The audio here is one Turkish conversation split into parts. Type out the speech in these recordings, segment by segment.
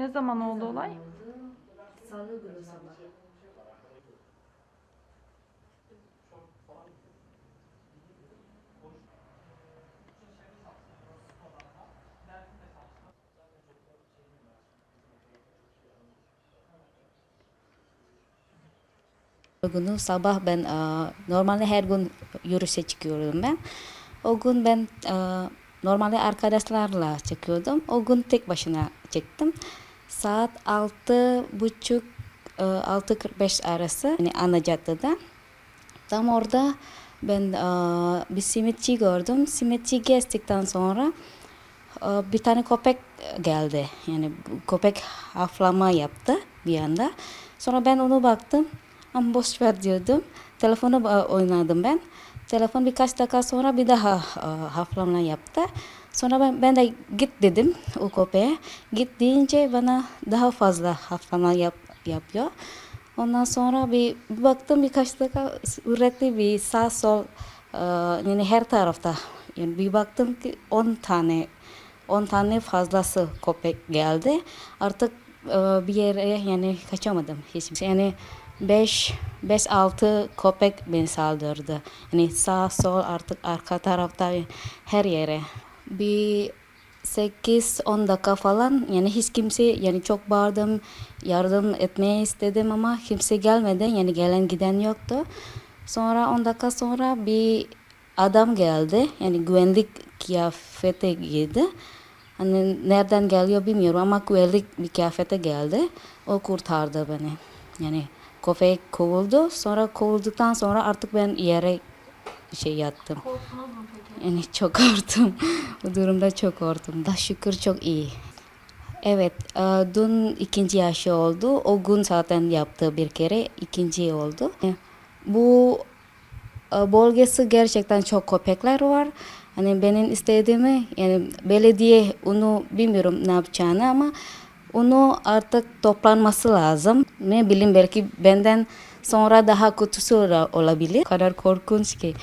Ne zaman oldu zaman olay? Salı günü sabah. O günü sabah ben e, normalde her gün yürüyüşe çıkıyorum ben. O gün ben e, normalde arkadaşlarla çıkıyordum. O gün tek başına çıktım. Saat altı buçuk e, 6.45 arası yani ana caddede. Tam orada ben e, bir simitçi gördüm. Simitçi geçtikten sonra e, bir tane köpek geldi. Yani köpek haflama yaptı bir anda. Sonra ben onu baktım. Ama boş ver diyordum. Telefonu oynadım ben. Telefon birkaç dakika sonra bir daha haflama yaptı. Sonra ben, ben de git dedim o köpeğe. Git deyince bana daha fazla haflama yap, yapıyor. Ondan sonra bir, bir baktım birkaç dakika sürekli bir sağ sol e, yani her tarafta. Yani bir baktım ki 10 tane 10 tane fazlası köpek geldi. Artık e, bir yere yani kaçamadım hiç. Yani 5 5 6 köpek beni saldırdı. Yani sağ sol artık arka tarafta her yere. Bir 8-10 dakika falan yani hiç kimse yani çok bağırdım yardım etmeye istedim ama kimse gelmedi yani gelen giden yoktu. Sonra 10 dakika sonra bir adam geldi yani güvenlik kıyafete giydi. Hani nereden geliyor bilmiyorum ama güvenlik bir kıyafete geldi. O kurtardı beni. Yani köpek kovuldu. Sonra kovulduktan sonra artık ben yere şey yattım. Korktunuz mu peki? Yani çok korktum. Bu durumda çok korktum. Da şükür çok iyi. Evet, e, dün ikinci yaşı oldu. O gün zaten yaptı bir kere. ikinci oldu. E, Bu e, bölgesi gerçekten çok köpekler var. Hani benim istediğimi yani belediye onu bilmiyorum ne yapacağını ama onu artık toplanması lazım. Ne bileyim belki benden sonra daha kötüsü ola- olabilir. O kadar korkunç ki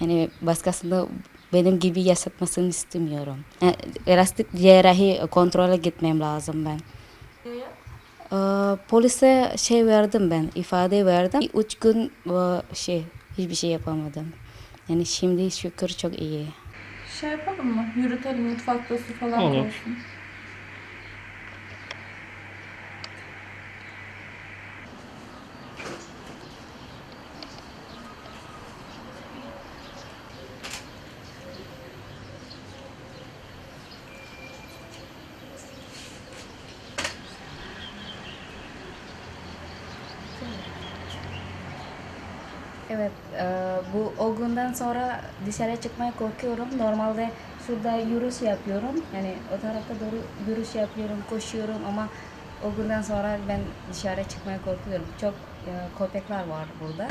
yani başkasını benim gibi yaşatmasını istemiyorum. Yani elastik cerrahi kontrole gitmem lazım ben. Ee, polise şey verdim ben, ifade verdim. Üç gün e, şey hiçbir şey yapamadım. Yani şimdi şükür çok iyi. Şey yapalım mı? Yürütelim mutfakta su falan Olur. koysun. Evet, e, bu o günden sonra dışarı çıkmaya korkuyorum. Normalde şurada yürüyüş yapıyorum. Yani o tarafta doğru yürüyüş yapıyorum, koşuyorum ama o günden sonra ben dışarı çıkmaya korkuyorum. Çok e, köpekler var burada.